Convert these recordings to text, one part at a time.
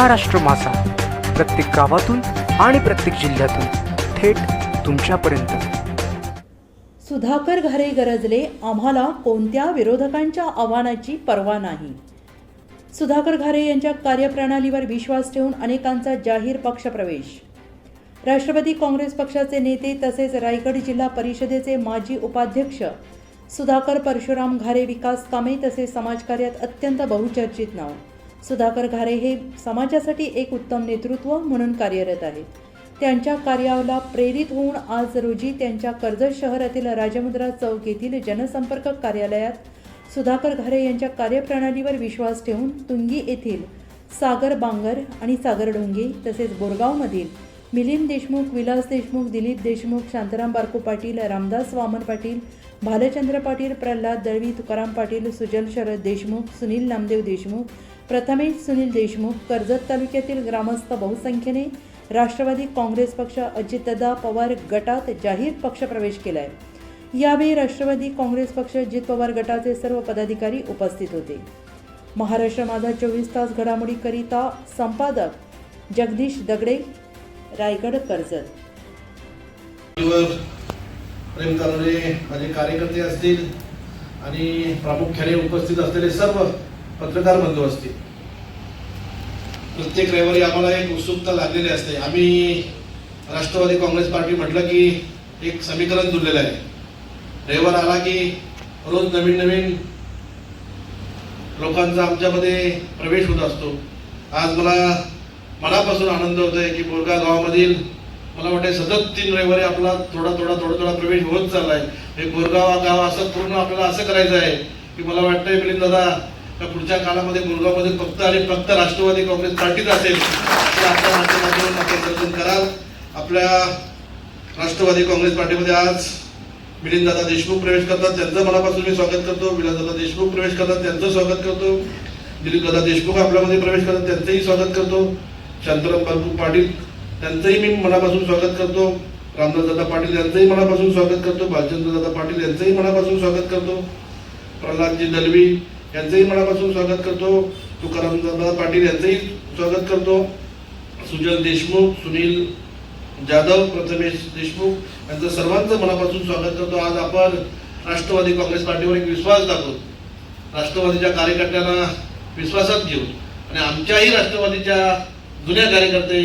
महाराष्ट्र मासा. प्रत्येक गावातून आणि प्रत्येक जिल्ह्यातून थेट तुमच्यापर्यंत. सुधाकर घरे गरजले आम्हाला कोणत्या विरोधकांच्या आव्हानाची पर्वा नाही. सुधाकर घारे यांच्या कार्यप्रणालीवर विश्वास ठेवून अनेकांचा जाहीर पक्षप्रवेश राष्ट्रवादी काँग्रेस पक्षाचे नेते तसेच रायगड जिल्हा परिषदेचे माजी उपाध्यक्ष सुधाकर परशुराम घारे विकास कामे तसेच समाजकार्यात अत्यंत बहुचर्चित नाव. सुधाकर घारे हे समाजासाठी एक उत्तम नेतृत्व म्हणून कार्यरत आहेत. त्यांच्या कार्याला प्रेरित होऊन आज रोजी त्यांच्या कर्जत शहरातील राजमुद्रा चौक येथील जनसंपर्क कार्यालयात सुधाकर घारे यांच्या कार्यप्रणालीवर विश्वास ठेवून तुंगी येथील सागर बांगर आणि सागर ढोंगे तसेच बोरगावमधील मिलिंद देशमुख विलास देशमुख दिलीप देशमुख शांताराम बारको पाटील रामदास वामन पाटील भालचंद्र पाटील प्रल्हाद दळवी तुकाराम पाटील सुजल शरद देशमुख सुनील नामदेव देशमुख प्रथमेश सुनील देशमुख कर्जत तालुक्यातील ग्रामस्थ बहुसंख्येने राष्ट्रवादी काँग्रेस पक्ष अजितदादा पवार गटात जाहीर पक्षप्रवेश केला आहे यावेळी राष्ट्रवादी काँग्रेस पक्ष अजित पवार गटाचे सर्व पदाधिकारी उपस्थित होते. महाराष्ट्र माझा चोवीस तास घडामोडीकरिता संपादक जगदीश दगडे रायगड कर्जत. प्रेम माझे कार्यकर्ते असतील आणि प्रामुख्याने उपस्थित असलेले सर्व पत्रकार बंधू असतील प्रत्येक रविवारी आम्हाला एक उत्सुकता लागलेली असते. आम्ही राष्ट्रवादी काँग्रेस पार्टी म्हटलं की एक समीकरण जुळलेलं आहे. रविवार आला की रोज नवीन नवीन लोकांचा आमच्यामध्ये प्रवेश होत असतो. आज मला मनापासून आनंद होतोय की बोरगा गावामधील मला वाटते सतत तीन रविवारी आपला थोडा थोडा थोडा थोडा प्रवेश होत चाललाय. हे बोरगाव गाव असं पूर्ण आपल्याला असं करायचं आहे की मला वाटतंय मिलिंद दादा तर पुढच्या काळामध्ये बोरगावमध्ये फक्त आणि फक्त राष्ट्रवादी काँग्रेस पार्टीच असेल तर आपल्या माध्यमातून आपण कराल. आपल्या राष्ट्रवादी काँग्रेस पार्टीमध्ये आज मिलिंददादा देशमुख प्रवेश करतात. त्यांचं मनापासून मी स्वागत करतो. मिलिंददादा देशमुख प्रवेश करतात त्यांचं स्वागत करतो. दिलीपदादा देशमुख आपल्यामध्ये प्रवेश करतात त्यांचंही स्वागत करतो. शांताराम बाबू पाटील त्यांचंही मी मनापासून स्वागत करतो. रामदासदादा पाटील यांचंही मनापासून स्वागत करतो. भालचंद्रदादा पाटील यांचंही मनापासून स्वागत करतो. प्रल्हादजी दलवी यांचंही मनापासून स्वागत करतो. तुकाराम दादा पाटील यांचंही स्वागत करतो. सुजल देशमुख सुनील जाधव प्रथमेश देशमुख यांचं सर्वांचं मनापासून स्वागत करतो. आज आपण राष्ट्रवादी काँग्रेस पार्टीवर एक विश्वास दाखवतो राष्ट्रवादीच्या कार्यकर्त्यांना विश्वासात घेऊन आणि आमच्याही राष्ट्रवादीच्या जुन्या कार्यकर्ते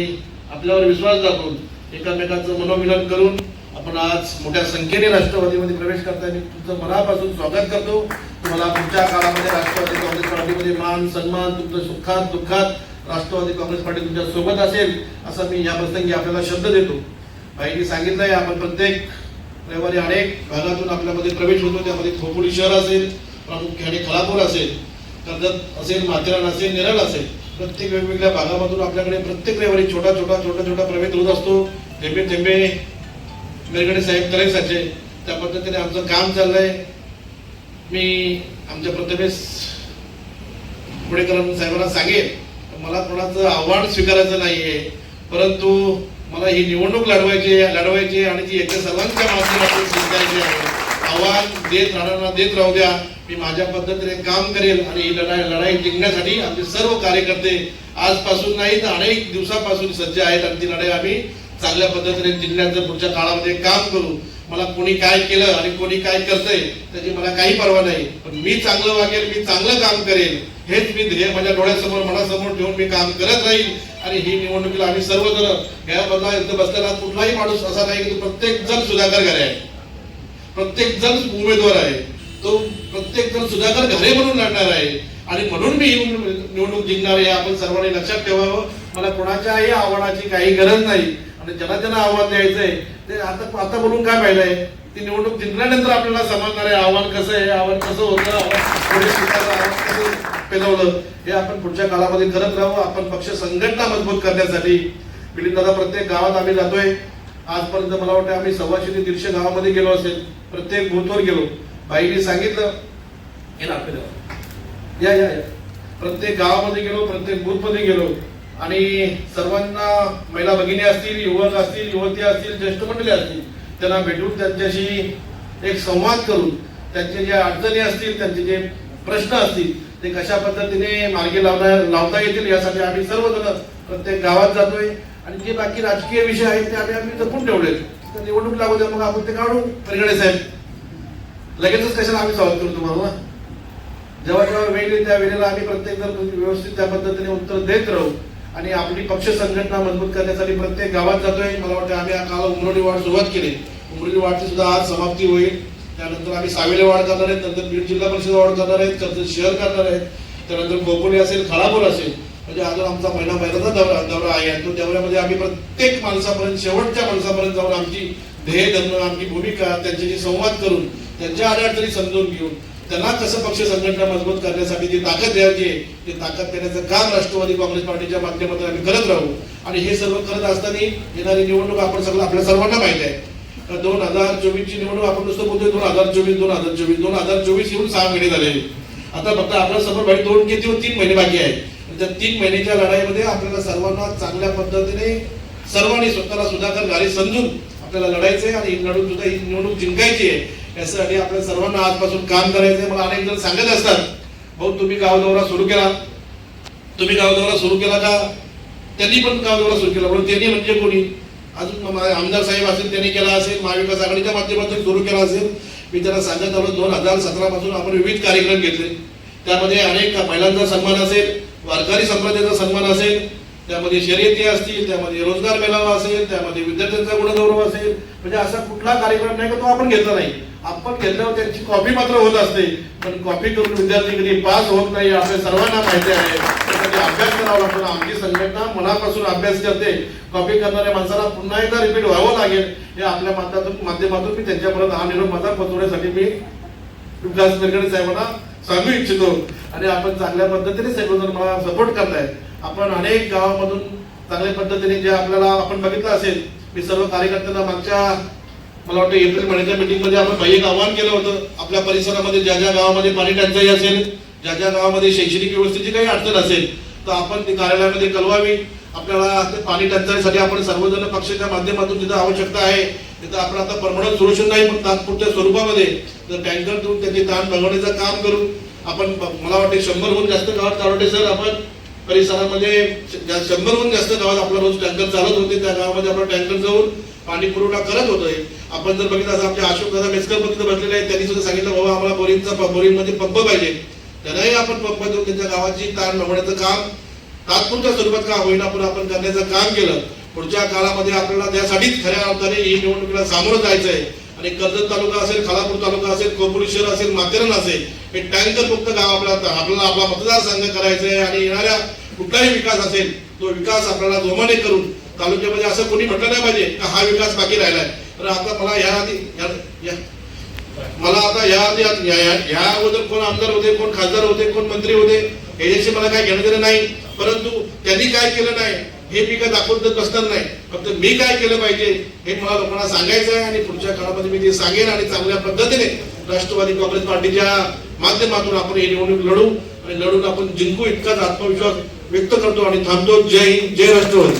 आपल्यावर विश्वास दाखवून एकामेकाचं मनोमिलन करून आपण आज मोठ्या संख्येने राष्ट्रवादीमध्ये प्रवेश करताय. तुमचं मनापासून स्वागत करतो. तुम्हाला पुढच्या काळामध्ये राष्ट्रवादी काँग्रेस पार्टीमध्ये मान सन्मान तुमचं सुखात दुःखात राष्ट्रवादी काँग्रेस पार्टी तुमच्यासोबत असेल असं मी या प्रसंगी आपल्याला शब्द देतो. बाईंनी सांगितलंय आपण प्रत्येक रविवारी अनेक भागातून आपल्यामध्ये प्रवेश होतो त्यामध्ये खोपोली शहर असेल प्रामुख्याने खलापूर असेल कर्जत असेल माथेरान असेल नेरळ असेल प्रत्येक वेगवेगळ्या भागामधून आपल्याकडे प्रत्येक रविवारी छोटा छोटा छोटा छोटा प्रवेश होत असतो. थेंबे थेंबे मेरगडे साहेब करायचे त्या पद्धतीने आमचं काम चाललंय. मी आमच्या प्रथमेश पुणेकरांना साहेबांना सांगेन मला कोणाचं आव्हान स्वीकारायचं नाहीये. परंतु मला ही निवडणूक लढवायची लढवायची आणि ती एका सर्वांच्या माध्यमातून स्वीकारायची आहे. आव्हान देत राहणार देत राहू द्या. मी माझ्या पद्धतीने काम करेल आणि ही लढाई लढाई जिंकण्यासाठी आमचे सर्व कार्यकर्ते आजपासून नाही तर अनेक दिवसापासून सज्ज आहेत आणि ती लढाई आम्ही चांगल्या पद्धतीने जिल्ह्याचं पुढच्या काळामध्ये काम करू मला कोणी काय केलं आणि कोणी काय करतंय त्याची मला काही पर्वा नाही. पण मी चांगलं वागेल मी चांगलं काम करेल हेच मी ध्येय माझ्या डोळ्यासमोर मनासमोर ठेवून मी काम करत राहील. आणि ही निवडणुकीला आम्ही सर्वजण या बदला इथं बसलेला कुठलाही माणूस असा नाही की तो प्रत्येक जण सुधाकर घरे आहे. प्रत्येक जण उमेदवार आहे. तो प्रत्येक जण सुधाकर घरे म्हणून लढणार आहे. आणि म्हणून मी निवडणूक जिंकणार आहे आपण सर्वांनी लक्षात ठेवावं. मला कोणाच्याही आव्हानाची काही गरज नाही. आणि ज्याला ज्यांना आव्हान द्यायचंय ते आता आता बोलून काय पाहिलंय? ती निवडणूक जिंकल्यानंतर आपल्याला समजणार आहे आव्हान कसं आहे आव्हान कसं होतं आव्हान कसं पेलवलं हे आपण पुढच्या काळामध्ये करत राहू आपण पक्ष संघटना मजबूत करण्यासाठी. मिलिंद दादा प्रत्येक गावात आम्ही जातोय. आजपर्यंत मला वाटतं आम्ही सव्वाशे ते दीडशे गावामध्ये गेलो असेल. प्रत्येक बूथवर गेलो. बाईने सांगितलं. हे. या या या. प्रत्येक गावामध्ये गेलो प्रत्येक बूथमध्ये गेलो. आणि सर्वांना महिला भगिनी असतील युवक असतील युवती असतील ज्येष्ठ मंडळी असतील त्यांना भेटून त्यांच्याशी एक संवाद करून त्यांचे जे अडचणी असतील त्यांचे जे प्रश्न असतील ते कशा पद्धतीने मार्गी लावता लावता येतील यासाठी आम्ही सर्वजण प्रत्येक गावात जातोय. आणि जे बाकी राजकीय विषय आहेत ते आम्ही आम्ही जपून ठेवलेत. तर निवडणूक लागू द्या मग आपण ते काढू. परिगडे साहेब लगेचच कशाला आम्ही स्वागत करू तुम्हाला जेव्हा जेव्हा वेळ येईल त्या वेळेला आम्ही प्रत्येक जर व्यवस्थित त्या पद्धतीने उत्तर देत राहू. आणि आपली पक्ष संघटना मजबूत करण्यासाठी प्रत्येक गावात जातोय. मला वाटतं आम्ही काल उमरोडी वाढ सुरुवात केली. उमरोडी वाढची सुद्धा आज समाप्ती होईल. त्यानंतर आम्ही सावेले वाढ करणार आहेत नंतर बीड जिल्हा परिषद वाढ करणार आहेत नंतर शहर करणार आहेत त्यानंतर खोपोली असेल खळापूर असेल. म्हणजे अजून आमचा महिना महिन्याचा दौरा दौरा आहे. आणि तो दौऱ्यामध्ये आम्ही प्रत्येक माणसापर्यंत शेवटच्या माणसापर्यंत जाऊन आमची ध्येय धरणं आमची भूमिका त्यांच्याशी संवाद करून त्यांच्या अडचणी समजून घेऊन त्यांना कसं पक्ष संघटना मजबूत करण्यासाठी जी ताकद द्यायची आहे ते ताकद देण्याचं काम राष्ट्रवादी काँग्रेस पार्टीच्या माध्यमातून आम्ही करत राहू. आणि हे सर्व करत असताना येणारी निवडणूक आपण सगळं आपल्या सर्वांना माहिती आहे. दोन हजार चोवीस ची निवडणूक आपण नुसतं बोलतोय दोन हजार चोवीस दोन हजार चोवीस दोन हजार चोवीस येऊन सहा महिने झाले. आता फक्त आपल्यासमोर भाई दोन किती तीन महिने बाकी आहे त्या तीन महिन्याच्या लढाईमध्ये आपल्याला सर्वांना चांगल्या पद्धतीने सर्वांनी स्वतःला सुधाकर गाडी समजून आपल्याला लढायचंय आणि लढून सुद्धा ही निवडणूक जिंकायची आहे. यासाठी आपल्या सर्वांना आजपासून काम करायचं मला अनेक जण सांगत असतात भाऊ तुम्ही गाव दौरा सुरू केला. तुम्ही गाव दौरा सुरू केला का? त्यांनी पण गाव दौरा सुरू केला. म्हणून त्यांनी म्हणजे कोणी? अजून आमदार साहेब असेल त्यांनी केला असेल. महाविकास आघाडीच्या माध्यमातून सुरू केला असेल. मी त्यांना सांगत आलो दोन हजार सतरा पासून आपण विविध कार्यक्रम घेतले. त्यामध्ये अनेक महिलांचा सन्मान असेल वारकरी संप्रदायाचा सन्मान असेल त्यामध्ये शर्यती असतील त्यामध्ये रोजगार मेळावा असेल त्यामध्ये विद्यार्थ्यांचा गुणगौरव असेल. म्हणजे असा कुठला कार्यक्रम नाही का तो आपण घेतला नाही. आपण गेल्यावर त्यांची कॉपी मात्र होत असते. पण कॉपी करून विद्यार्थी कधी पास होत नाही आपल्या सर्वांना माहिती आहे. त्यासाठी अभ्यास करावा लागतो. आमची संघटना मनापासून अभ्यास करते. कॉपी करणाऱ्या माणसाला पुन्हा एकदा रिपीट व्हावं लागेल. हे आपल्या माध्यमातून माध्यमातून मी त्यांच्यापर्यंत हा निरोप माझा पोहोचवण्यासाठी मी विकास निरगडे साहेबांना सांगू इच्छितो. आणि आपण चांगल्या पद्धतीने सर्वजण मला सपोर्ट करताय आपण अनेक गावामधून चांगल्या पद्धतीने जे आपल्याला आपण बघितलं असेल मी सर्व कार्यकर्त्यांना मागच्या मला वाटतं एप्रिल महिन्याच्या मीटिंगमध्ये आपण बाह्य एक आव्हान केलं होतं. आपल्या परिसरामध्ये ज्या ज्या गावामध्ये पाणी टंचाई असेल ज्या ज्या गावामध्ये शैक्षणिक व्यवस्थेची काही अडचण असेल तर आपण ती कार्यालयामध्ये कळवावी आपल्याला पाणी टंचाईसाठी आपण सर्वजण पक्षाच्या माध्यमातून जिथं आवश्यकता आहे तिथं आपण आता परमनंट सोल्युशन नाही पण तात्पुरत्या स्वरूपामध्ये जर टँकर देऊन त्याची ताण बघवण्याचं काम करू. आपण ब- मला वाटते शंभरहून जास्त गावात चालवते सर आपण परिसरामध्ये ज्या- शंभरहून जास्त गावात आपला रोज टँकर चालत होते त्या गावामध्ये आपण टँकर जाऊन पाणी पुरवठा करत होतोय आपण जर बघितलं असं आमच्या अशोक दादा मेसकर पण तिथे बसलेले आहेत त्यांनी सुद्धा सांगितलं बाबा आम्हाला बोरिंगचा बोरिंगमध्ये पंप पाहिजे. त्यांनाही आपण पंप देऊन त्यांच्या गावाची ताण लावण्याचं काम तात्पुरत्या स्वरूपात का होईना पण आपण करण्याचं काम केलं. पुढच्या काळामध्ये आपल्याला त्यासाठीच खऱ्या अर्थाने ही निवडणुकीला सामोरं जायचं आहे आणि कर्जत तालुका असेल खालापूर तालुका असेल कोपुरी शहर असेल माथेरान असेल हे टँकर मुक्त गाव आपल्याला आपल्याला आपला मतदारसंघ करायचा आहे आणि येणाऱ्या कुठलाही विकास असेल तो विकास आपल्याला जोमाने करून तालुक्यामध्ये असं कोणी म्हटलं नाही पाहिजे का हा विकास बाकी राहिलाय. तर आता मला या आधी या- मला आता या आधी या- या- अगोदर कोण आमदार होते कोण खासदार होते कोण मंत्री होते याच्याशी मला काय घेणं देणं नाही. परंतु त्यांनी काय केलं नाही हे मी काय दाखवून देत बसणार नाही. फक्त मी काय केलं पाहिजे हे मला लोकांना सांगायचं आहे आणि पुढच्या काळामध्ये मी ते सांगेन आणि चांगल्या पद्धतीने राष्ट्रवादी काँग्रेस पार्टीच्या माध्यमातून आपण ही निवडणूक लढू आणि लढून आपण जिंकू इतकाच आत्मविश्वास व्यक्त करतो आणि थांबतो. जय हिंद जय राष्ट्रवादी.